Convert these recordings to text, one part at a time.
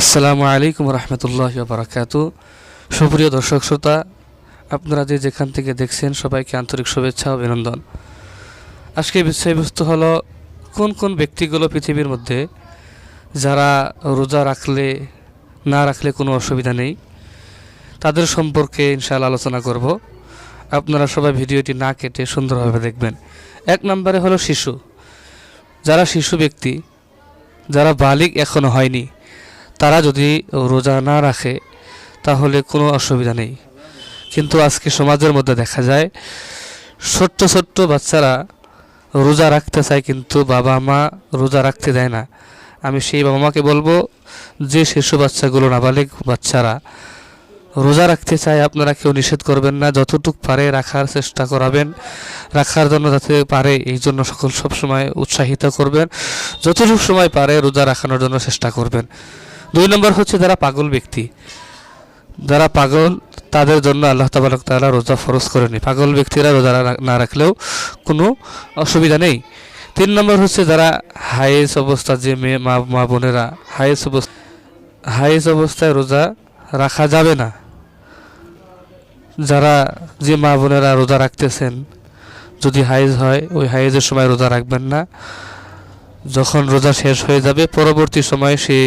আসসালামু আলাইকুম রহমতুল্লাহ বারাকাত। সুপ্রিয় দর্শক শ্রোতা, আপনারা যে যেখান থেকে দেখছেন, সবাইকে আন্তরিক শুভেচ্ছা অভিনন্দন। আজকে বিষয়বস্তু হলো, কোন কোন ব্যক্তিগুলো পৃথিবীর মধ্যে যারা রোজা রাখলে, না রাখলে কোনো অসুবিধা নেই, তাদের সম্পর্কে ইনশাআল্লাহ আলোচনা করব। আপনারা সবাই ভিডিওটি না কেটে সুন্দরভাবে দেখবেন। এক নম্বরে হলো শিশু। যারা শিশু ব্যক্তি, যারা বালিক এখনও হয়নি তারা যদি রোজা না রাখে, তাহলে কোনো অসুবিধা নেই। কিন্তু আজকে সমাজের মধ্যে দেখা যায়, ছোট্ট ছোট্ট বাচ্চারা রোজা রাখতে চায় কিন্তু বাবা মা রোজা রাখতে দেয় না। আমি সেই বাবা মাকে বলব, যে শিশু বাচ্চাগুলো নাবালিক বাচ্চারা রোজা রাখতে চায়, আপনারা কেউ নিষেধ করবেন না, যতটুক পারে রাখার চেষ্টা করাবেন, রাখার জন্য যাতে পারে, এই জন্য সকল সবসময় উৎসাহিত করবেন, যতটুকু সময় পারে রোজা রাখানোর জন্য চেষ্টা করবেন। দুই নম্বর হচ্ছে যারা পাগল ব্যক্তি। যারা পাগল, তাদের জন্য আল্লাহ তাবারক তাআলা রোজা ফরজ করেনি পাগল ব্যক্তিরা রোজা না রাখলেও কোনো অসুবিধা নেই। তিন নম্বর হচ্ছে যারা হাইস অবস্থা, যে মেয়ে, মা মা বোনেরা হাইস অবস্থা হাইস অবস্থায় রোজা রাখা যাবে না। যারা যে মা বোনেরা রোজা রাখতেছেন, যদি হাইজ হয়, ওই হাইজের সময় রোজা রাখবেন না। যখন রোজা শেষ হয়ে যাবে, পরবর্তী সময়ে সে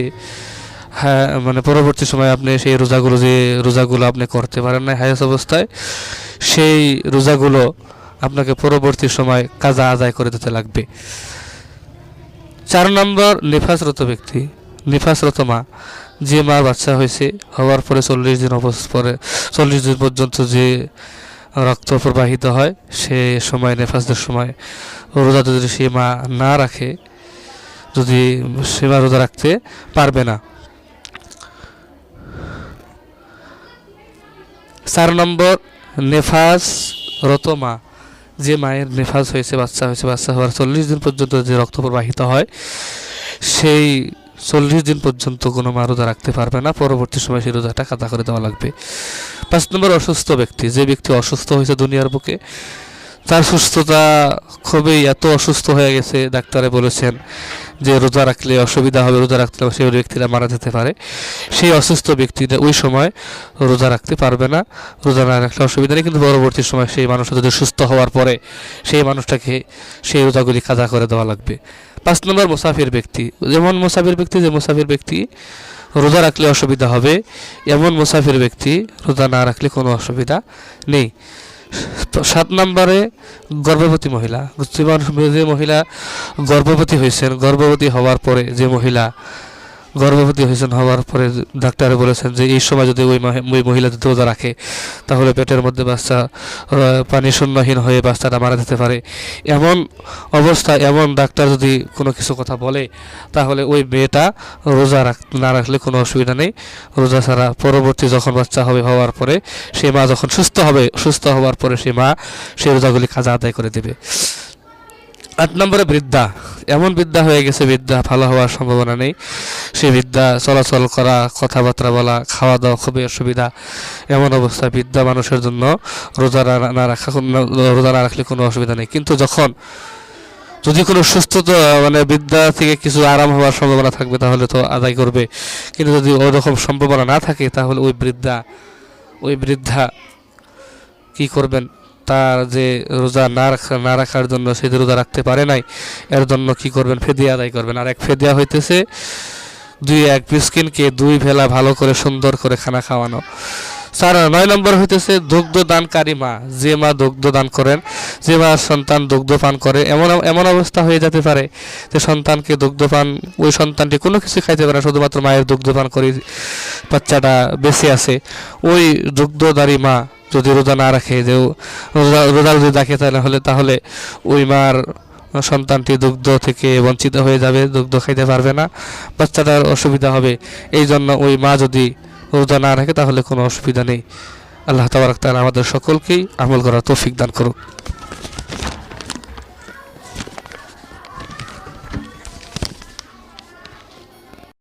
হ্যাঁ মানে পরবর্তী সময় আপনি সেই রোজাগুলো যে রোজাগুলো আপনি করতে পারেন না হায়াস অবস্থায়, সেই রোজাগুলো আপনাকে পরবর্তী সময় কাজা আদায় করে দিতে লাগবে। চার নম্বর, নিফাসরত ব্যক্তি, নিফাসরত মা। যে মা বাচ্চা হয়েছে, হওয়ার পরে চল্লিশ দিন পরে চল্লিশ দিন পর্যন্ত যে রক্ত প্রবাহিত হয়, সে সময়, নেফাসদের সময় রোজা যদি সে মা না রাখে, যদি সে মা রোজা রাখতে পারবে না চার নম্বর নেফাস রতমা। যে মায়ের নেফাস হয়েছে, বাচ্চা হয়েছে, বাচ্চা হওয়ার চল্লিশ দিন পর্যন্ত যে রক্ত প্রবাহিত হয়, সেই চল্লিশ দিন পর্যন্ত কোনো মা রোজা রাখতে পারবে না। পরবর্তী সময় সেই রোজাটা কাদা করে দেওয়া লাগবে। পাঁচ নম্বর, অসুস্থ ব্যক্তি। যে ব্যক্তি অসুস্থ হয়েছে দুনিয়ার বুকে, তার সুস্থতা খুবই এত অসুস্থ হয়ে গেছে, ডাক্তারে বলেছেন। যে রোজা রাখলে অসুবিধা হবে, রোজা রাখলে সেই ব্যক্তিরা মারা যেতে পারে। সেই অসুস্থ ব্যক্তিটা ওই সময় রোজা রাখতে পারবে না। রোজা না রাখলে অসুবিধা নেই, কিন্তু পরবর্তী সময় সেই মানুষটা যদি সুস্থ হওয়ার পরে সেই মানুষটাকে সেই রোজাগুলি কাজা করে দেওয়া লাগবে। পাঁচ নম্বর মুসাফির ব্যক্তি। যেমন মুসাফির ব্যক্তি, যে মুসাফির ব্যক্তি রোজা রাখলে অসুবিধা হবে। এমন মুসাফির ব্যক্তি রোজা না রাখলে কোনো অসুবিধা নেই। সাত নম্বরে গর্ভবতী মহিলা যে মহিলা গর্ভবতী হয়েছেন গর্ভবতী হওয়ার পরে যে মহিলা গর্ভবতী হয়েছেন হওয়ার পরে ডাক্তারে বলেছেন যে এই সময় যদি ওই ওই মহিলা রোজা রাখে, তাহলে পেটের মধ্যে বাচ্চা পানি শূন্যহীন হয়ে বাচ্চাটা মারা যেতে পারে। এমন অবস্থা, এমন ডাক্তার যদি কোনো কিছু কথা বলে, তাহলে ওই মেয়েটা রোজা রাখ, না রাখলে কোনো অসুবিধা নেই। রোজা ছাড়া পরবর্তী যখন বাচ্চা হবে হওয়ার পরে, সে মা যখন সুস্থ হবে, সুস্থ হওয়ার পরে সে মা সেই রোজাগুলি কাজা আদায় করে দেবে। আট নম্বরে বৃদ্ধা। এমন বৃদ্ধা হয়ে গেছে, বৃদ্ধা ভালো হওয়ার সম্ভাবনা নেই। সে বৃদ্ধা চলাচল করা, কথাবার্তা বলা খাওয়া দাওয়া খুবই অসুবিধা। এমন অবস্থা বৃদ্ধা মানুষের জন্য রোজা না- না রাখা রোজা না রাখলে কোনো অসুবিধা নেই। কিন্তু যখন, যদি কোনো সুস্থতা মানে বিদ্যা থেকে কিছু আরাম হওয়ার সম্ভাবনা থাকবে তাহলে তো আদায় করবে। কিন্তু যদি ওরকম সম্ভাবনা না থাকে তাহলে ওই বৃদ্ধা ওই বৃদ্ধা কি করবেন? তার যে রোজা না রাখা, না রাখার জন্য সে রোজা রাখতে পারে নাই। এর জন্য কি করবেন? ফেদিয়া আদায় করবেন। আর এক ফেদিয়া হইতেছে দুই এক মিসকিনকে দুই ভেলা ভালো করে সুন্দর করে খানা খাওয়ানো। চার নয় নম্বর হইতেছে দুগ্ধ দানকারী মা। যে মা দুগ্ধ দান করেন, যে মা সন্তান দুগ্ধ পান করে, এমন এমন অবস্থা হয়ে যেতে পারে যে সন্তানকে দুগ্ধ পান ওই সন্তানটি কোনো কিছু খাইতে পারে শুধুমাত্র মায়ের দুগ্ধ পান করে, বাচ্চাটা বেঁচে আছে। ওই দুগ্ধদারী মা যদি রোজা না রাখে, যে রোজা রোজা যদি রাখে তাহলে তাহলে ওই মার সন্তানটি দুগ্ধ থেকে বঞ্চিত হয়ে যাবে, দুগ্ধ খাইতে পারবে না, বাচ্চাটার অসুবিধা হবে। এই জন্য ওই মা যদি রোজা না রাখে, তাহলে কোনো অসুবিধা নেই। আল্লাহ তাবারক তাহলে আমাদের সকলকেই আমল করার তৌফিক দান করুক।